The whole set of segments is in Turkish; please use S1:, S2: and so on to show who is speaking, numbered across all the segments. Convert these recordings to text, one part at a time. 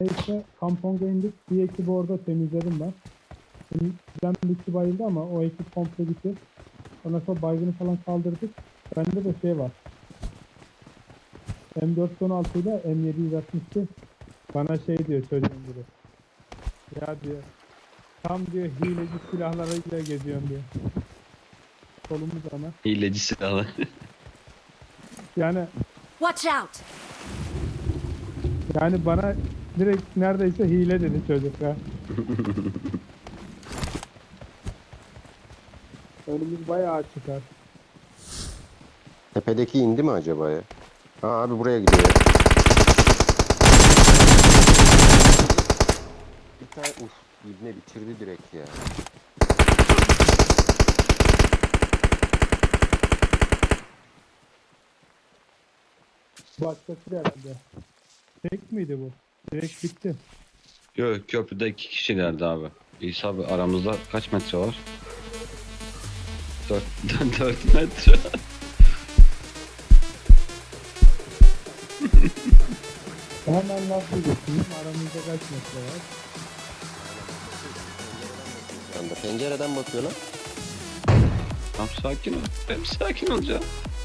S1: Neyse kamponga indik. Bir ekibi orada temizledim ben. Ben bir kişi bayıldı ama o ekip komple gitti. Ondan sonra baygını falan kaldırdık. Bende de şey var. M416 ile M762 bana şey diyor çocuğun biri. Ya diyor. Tam diyor hileci silahlarıyla geziyorsun diyor. Solumuz ama.
S2: Hileci silahlar.
S1: Yani
S3: Watch out!
S1: yani bana direkt neredeyse hile dedi çocuk ya. Önümüz bayağı çıkar.
S4: Tepedeki indi mi acaba ya? Ha abi buraya gidiyor. Bir tane uf ibne bitirdi direkt ya.
S1: Başkası herhalde. Tek miydi bu? Direkt bitti.
S2: Yok köprüde iki kişilerdi abi. İsa abi aramızda kaç metre var? 4, 4 metre.
S1: Hemen laf geçeyim. Aramızda kaç metre var?
S4: Sen de pencereden bakıyor lan.
S2: Tamam sakin ol. Hep sakin olacağım.
S4: Kapat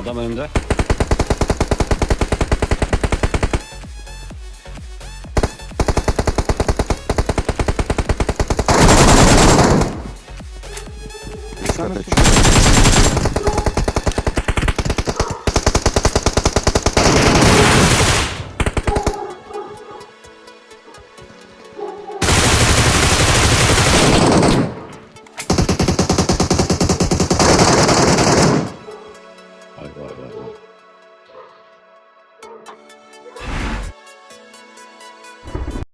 S2: Adam önümde.
S4: Kata çık.